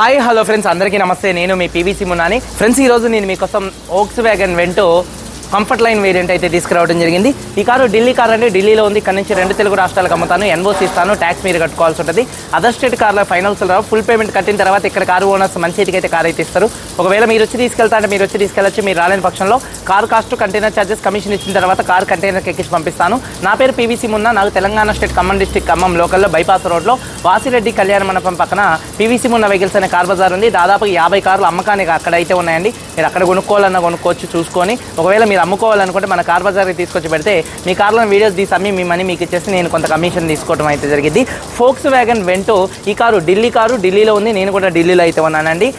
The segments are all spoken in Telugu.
హాయ్ హలో ఫ్రెండ్స్ అందరికీ నమస్తే. నేను మీ పీవీసీ మున్నాని ఫ్రెండ్స్ ఈ రోజు నేను మీకోసం Volkswagen Vento comfort line variant అయితే తీసుకురావడం జరిగింది. ఈ కారు ఢిల్లీ కార్ అంటే ఢిల్లీలో ఉంది. ఇక్కడ నుంచి రెండు తెలుగు రాష్ట్రాలకు అమ్ముతాను. ఎన్ఓసి ఇస్తాను. ట్యాక్స్ మీరు కట్టుకోవాల్సి ఉంటుంది. అదర్ స్టేట్ కార్లో ఫైనల్స్ రావు. ఫుల్ పేమెంట్ కట్టిన తర్వాత ఇక్కడ కారు ఓనర్స్ మంచి అయితే కార్ అయితే ఇస్తారు. ఒకవేళ మీరు వచ్చి తీసుకెళ్తా అంటే మీరు వచ్చి తీసుకెళ్ళచ్చు. మీరు రాలేని పక్షంలో car cost container charges commission ఇచ్చిన తర్వాత కార్ కంటైనర్ ఎక్కించి పంపిస్తాను. నా పేరు పీవీసీ మున్నా. నాకు తెలంగాణ స్టేట్ ఖమ్మం డిస్టిక్ ఖమ్మం లోకల్లో బైపాస్ రోడ్లో. వాసిరెడ్డి కళ్యాణ మండపం పక్కన పీవీసీ మున్న వెహికల్స్ అనే కార్ బజార్ ఉంది. దాదాపు యాభై కార్లు అమ్మకానికి అక్కడ అయితే ఉన్నాయండి. మీరు అక్కడ కొనుక్కోవాలన్నా కొనుక్కోవచ్చు చూసుకొని. ఒకవేళ మీరు అమ్ముకోవాలనుకుంటే మన కార్ బజార్కి తీసుకొచ్చి పెడితే మీ కార్లో వీడియోస్ తీసి అమ్మి మీ మనీ మీకు ఇచ్చేసి నేను కొంత కమిషన్ తీసుకోవడం అయితే జరిగింది. ఫోక్స్ వ్యాగన్ వెంటో ఈ కారు ఢిల్లీ కారు ఢిల్లీలో ఉంది. నేను కూడా ఢిల్లీలో అయితే ఉన్నానండి.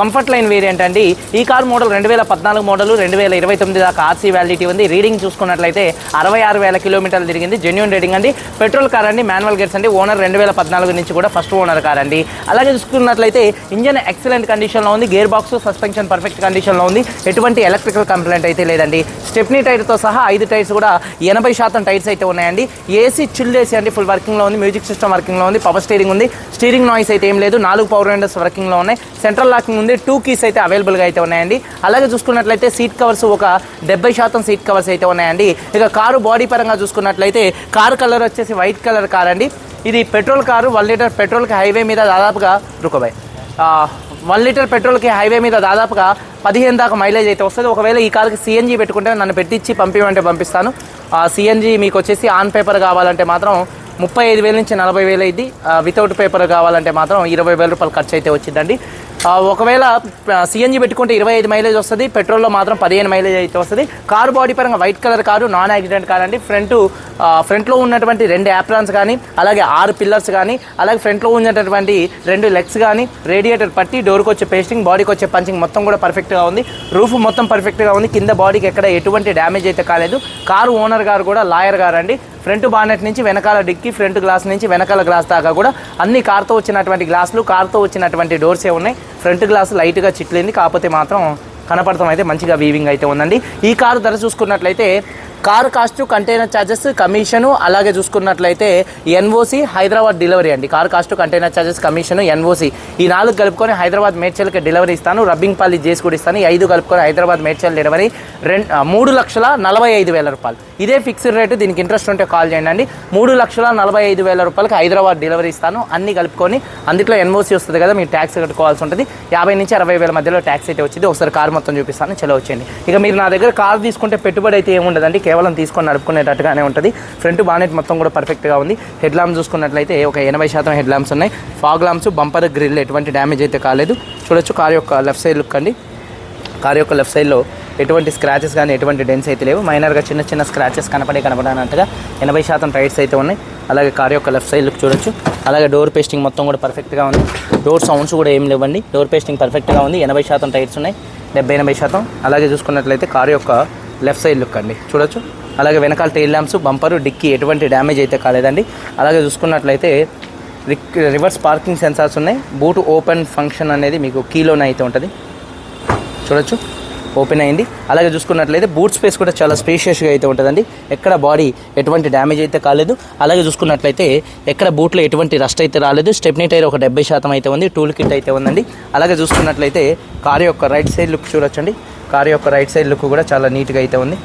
కంఫర్ట్ లైన్ వేరియంట్ అండి. ఈ కార్ మోడల్ రెండు వేల పద్నాలుగు మోడల్ రెండు వేల ఇరవై తొమ్మిది దాకా ఆర్సీ వ్యాలిడిటీ ఉంది. రీడింగ్ చూసుకున్నట్లయితే అరవై ఆరు వేల కిలోమీటర్లు తిరిగింది. జెన్యున్ రీడింగ్ అండి. పెట్రోల్ కార్ అండి మాన్యువల్ గేట్స్ అండి. ఓనర్ రెండు వేల పద్నాలుగు నుంచి కూడా ఫస్ట్ ఓనర్ కార్ అండి. అలాగే చూసుకున్నట్లయితే ఇంజన్ ఎక్సలెంట్ కండిషన్లో ఉంది. గేర్ బాక్స్ సస్పెన్షన్ పర్ఫెక్ట్ కండిషన్లో ఉంది. ఎటువంటి ఎలక్ట్రికల్ కంప్లైంట్ అయితే లేదండి. స్టెప్నీ టైర్తో సహా ఐదు టైర్స్ కూడా ఎనభై శాతం టైర్స్ అయితే ఉన్నాయండి. ఏసీ చిల్డ్ ఏసీ అండి. ఫుల్ వర్కింగ్లో ఉంది. మ్యూజిక్ సిస్టమ్ వర్కింగ్లో ఉంది. పవర్ స్టీరింగ్ ఉంది. స్టీరింగ్ నాయిస్ అయితే ఏం లేదు. నాలుగు పవర్ విండోస్ వర్కింగ్లో ఉన్నాయి. సెంట్రల్ లాకింగ్ ఉంది టూ కీస్ అయితే అవైలబుల్గా అయితే ఉన్నాయండి. అలాగే చూసుకున్నట్లయితే సీట్ కవర్స్ ఒక డెబ్బై శాతం సీట్ కవర్స్ అయితే ఉన్నాయండి. ఇక కారు బాడీ పరంగా చూసుకున్నట్లయితే కారు కలర్ వచ్చేసి వైట్ కలర్ కార్ అండి. ఇది పెట్రోల్ కారు వన్ లీటర్ పెట్రోల్కి హైవే మీద దాదాపుగా రుకబాయ్. వన్ లీటర్ పెట్రోల్కి హైవే మీద దాదాపుగా పదిహేను దాకా మైలేజ్ అయితే వస్తుంది. ఒకవేళ ఈ కార్కి సిఎన్జీ పెట్టుకుంటే నన్ను పెట్టించి పంపించమంటే పంపిస్తాను. సిఎన్జీ మీకు వచ్చేసి ఆన్ పేపర్ కావాలంటే మాత్రం ముప్పై ఐదు వేల నుంచి నలభై వేలు అయింది. వితౌట్ పేపర్ కావాలంటే మాత్రం ఇరవై వేల రూపాయలు ఖర్చు అయితే వచ్చిందండి. ఒకవేళ సిఎన్జి పెట్టుకుంటే ఇరవై ఐదు మైలేజ్ వస్తుంది పెట్రోల్లో మాత్రం పదిహేను మైలేజ్ అయితే వస్తుంది. కారు బాడీ పరంగా white colour car non accident car అండి. ఫ్రంట్ ఫ్రంట్లో ఉన్నటువంటి రెండు యాప్రాన్స్ కానీ అలాగే ఆరు పిల్లర్స్ కానీ అలాగే ఫ్రంట్లో ఉన్నటువంటి రెండు లెగ్స్ కానీ రేడియేటర్ పట్టి డోర్కి వచ్చే పేస్టింగ్ బాడీకి వచ్చే పంచింగ్ మొత్తం కూడా పర్ఫెక్ట్గా ఉంది. రూఫ్ మొత్తం పర్ఫెక్ట్గా ఉంది. కింద బాడీకి ఎక్కడ ఎటువంటి డ్యామేజ్ అయితే కాలేదు. కారు ఓనర్ గారు కూడా లాయర్ గారు అండి. ఫ్రంట్ బానెట్ నుంచి వెనకాల డిక్కి ఫ్రంట్ గ్లాస్ నుంచి వెనకాల గ్లాస్ దాకా కూడా అన్ని కార్తో వచ్చినటువంటి గ్లాసులు కార్తో వచ్చినటువంటి డోర్సే ఉన్నాయి. ఫ్రంట్ గ్లాస్ లైట్గా చిట్లింది. కాకపోతే మాత్రం కనపడతాం అయితే మంచిగా వీవింగ్ అయితే ఉందండి. ఈ కారు ధర చూసుకున్నట్లయితే car cost container charges commission అలాగే చూసుకున్నట్లయితే ఎన్ఓసి హైదరాబాద్ డెలివరీ అండి. Car cost container charges commission NOC. ఈ నాలుగు కలుపుకొని హైదరాబాద్ మేడ్చల్కి డెలివరీ ఇస్తాను. రబ్బింగ్ పల్లి చేసి కూడా ఇస్తాను. ఐదు కలుపుకొని హైదరాబాద్ మేడ్చల్ డెలివరీ రెండు మూడు లక్షల నలభై ఐదు వేల రూపాయలు. ఇదే ఫిక్స్డ్ రేటు దీనికి ఇంట్రెస్ట్ ఉంటే కాల్ చేయండి అండి. మూడు లక్షల నలభై ఐదు వేల రూపాయలకి హైదరాబాద్ డెలివరీ ఇస్తాను. అన్ని కలుపుకొని అందులో ఎన్ఓసి వస్తుంది కదా మీరు ట్యాక్స్ కట్టుకోవాల్సి ఉంటుంది. యాభై నుంచి అరవై వేల మధ్యలో ట్యాక్స్ అయితే వచ్చింది. ఒకసారి కార్ మొత్తం చూపిస్తాను. చలో వచ్చేయండి. ఇక మీరు నా దగ్గర కార్ తీసుకుంటే పెట్టుబడి అయితే ఏముండదండి? కేవలం తీసుకొని నడుపుకునేటట్టుగానే ఉంటుంది. ఫ్రంట్ బానెట్ మొత్తం కూడా పర్ఫెక్ట్గా ఉంది. హెడ్ లాంప్ చూసుకున్నట్లయితే ఒక ఎనభై శాతం హెడ్ ల్యాంప్స్ ఉన్నాయి. ఫాగ్ ల్యాంప్స్ బంపర్ గ్రిల్ ఎటువంటి డ్యామేజ్ అయితే కాలేదు. చూడొచ్చు కార్ యొక్క లెఫ్ట్ సైడ్ లుక్ అండి. కార్ యొక్క లెఫ్ట్ సైడ్లో ఎటువంటి స్క్రాచెస్ కానీ ఎటువంటి డెన్స్ అయితే లేవు. మైనర్గా చిన్న చిన్న స్క్రాచెస్ కనపడే కనపడనట్టుగా ఎనభై శాతం టైర్స్ అయితే ఉన్నాయి. అలాగే కార్ యొక్క లెఫ్ట్ సైడ్ లుక్ చూడొచ్చు. అలాగే డోర్ పేస్టింగ్ మొత్తం కూడా పర్ఫెక్ట్గా ఉంది. డోర్ సౌండ్స్ కూడా ఏం లేవండి. డోర్ పేస్టింగ్ పర్ఫెక్ట్గా ఉంది. ఎనభై శాతం టైర్స్ ఉన్నాయి. డెబ్బై ఎనభై శాతం. అలాగే చూసుకున్నట్లయితే కార్ యొక్క లెఫ్ట్ సైడ్ లుక్ అండి. చూడొచ్చు. అలాగే వెనకాల టైల్ ల్యాంప్స్ బంపరు డిక్కి ఎటువంటి డ్యామేజ్ అయితే కాలేదండి. అలాగే చూసుకున్నట్లయితే రిక్ రివర్స్ పార్కింగ్ సెన్సార్స్ ఉన్నాయి. బూట్ ఓపెన్ ఫంక్షన్ అనేది మీకు కీలోనే అయితే ఉంటుంది. చూడొచ్చు. ఓపెన్ అయింది. అలాగే చూసుకున్నట్లయితే బూట్ స్పేస్ కూడా చాలా స్పేషియస్గా అయితే ఉంటుందండి. ఎక్కడ బాడీ ఎటువంటి డ్యామేజ్ అయితే కాలేదు. అలాగే చూసుకున్నట్లయితే ఎక్కడ బూట్లో ఎటువంటి రస్ట్ అయితే రాలేదు. స్టెప్నీ టైర్ ఒక డెబ్బై శాతం అయితే ఉంది. టూల్ కిట్ అయితే ఉందండి. అలాగే చూసుకున్నట్లయితే కార్ యొక్క రైట్ సైడ్ లుక్ చూడొచ్చండి. కార్ యొక్క రైట్ సైడ్ లుక్ కూడా చాలా నీట్గా అయితే ఉంది.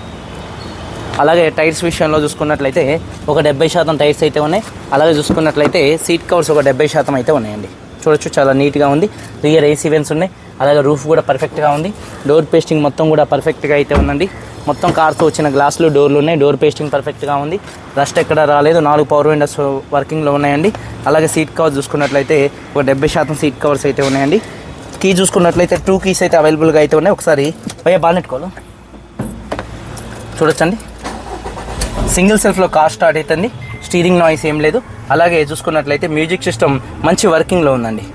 అలాగే టైర్స్ విషయంలో చూసుకున్నట్లయితే ఒక డెబ్బై శాతం టైర్స్ అయితే ఉన్నాయి. అలాగే చూసుకున్నట్లయితే సీట్ కవర్స్ ఒక డెబ్బై శాతం అయితే ఉన్నాయండి. చూడొచ్చు చాలా నీట్గా ఉంది. రియర్ ఏసీ వెన్స్ ఉన్నాయి. అలాగే రూఫ్ కూడా పర్ఫెక్ట్గా ఉంది. డోర్ పేస్టింగ్ మొత్తం కూడా పర్ఫెక్ట్గా అయితే ఉందండి. మొత్తం కార్తో వచ్చిన గ్లాసులు డోర్లు ఉన్నాయి. డోర్ పేస్టింగ్ పర్ఫెక్ట్గా ఉంది. రస్ట్ ఎక్కడ రాలేదు. నాలుగు పవర్ విండోస్ వర్కింగ్లో ఉన్నాయండి. అలాగే సీట్ కవర్స్ చూసుకున్నట్లయితే ఒక డెబ్బై శాతం సీట్ కవర్స్ అయితే ఉన్నాయండి. కీ చూసుకున్నట్లయితే టూ కీస్ అయితే అవైలబుల్గా అయితే ఉన్నాయి. ఒకసారి భయ్యా బాగా నెట్టుకోవాలి? చూడొచ్చండి. సింగిల్ సెల్ఫ్లో కార్ స్టార్ట్ అవుతుంది. స్టీరింగ్ నాయిస్ ఏం లేదు. అలాగే చూసుకున్నట్లయితే మ్యూజిక్ సిస్టమ్ మంచి వర్కింగ్లో ఉందండి.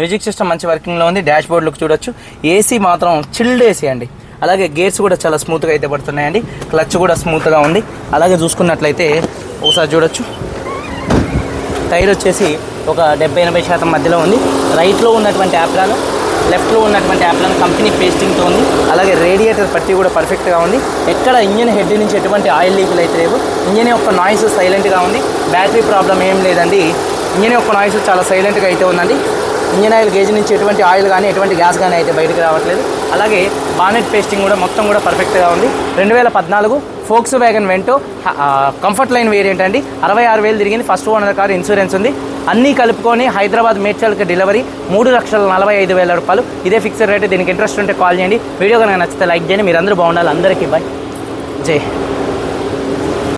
మ్యూజిక్ సిస్టమ్ మంచి వర్కింగ్లో ఉంది. డాష్ బోర్డ్ చూడొచ్చు. ఏసీ మాత్రం చిల్డ్ ఏసీ అండి. అలాగే గేర్స్ కూడా చాలా స్మూత్గా అయితే పడుతున్నాయండి. క్లచ్ కూడా స్మూత్గా ఉంది. అలాగే చూసుకున్నట్లయితే ఒకసారి చూడొచ్చు. టైర్ వచ్చేసి ఒక డెబ్బై ఎనభై శాతం మధ్యలో ఉంది. రైట్లో ఉన్నటువంటి యాప్రాను లెఫ్ట్లో ఉన్నటువంటి యాప్లను కంపెనీ పేస్టింగ్తో ఉంది. అలాగే రేడియేటర్ పట్టి కూడా పర్ఫెక్ట్గా ఉంది. ఎక్కడ ఇంజన్ హెడ్ నుంచి ఎటువంటి ఆయిల్ లీకులు అయితే లేవు. ఇంజన్ యొక్క నాయిస్ సైలెంట్గా ఉంది. బ్యాటరీ ప్రాబ్లం ఏం లేదండి. ఇంజన్ యొక్క నాయిస్ చాలా సైలెంట్గా అయితే ఉందండి. ఇంజిన్ ఆయిల్ గేజ్ నుంచి ఎటువంటి ఆయిల్ కానీ ఎటువంటి గ్యాస్ కానీ అయితే బయటకు రావట్లేదు. అలాగే బానెట్ పేస్టింగ్ కూడా మొత్తం కూడా పర్ఫెక్ట్గా ఉంది. రెండు వేల పద్నాలుగు Volkswagen Vento comfort line variant అండి. అరవై ఆరు వేలు తిరిగింది. ఫస్ట్ ఓనర్ కార్ ఇన్సూరెన్స్ ఉంది. అన్నీ కలుపుకొని హైదరాబాద్ మేడ్చల్కి డెలివరీ మూడు లక్షల నలభై ఐదు వేల రూపాయలు. ఇదే ఫిక్స్డ్ రేట్ దీనికి ఇంట్రెస్ట్ ఉంటే కాల్ చేయండి. వీడియో కనుక నచ్చితే లైక్ చేయండి. మీరు అందరూ బాగుండాలి. అందరికీ బాయ్ జై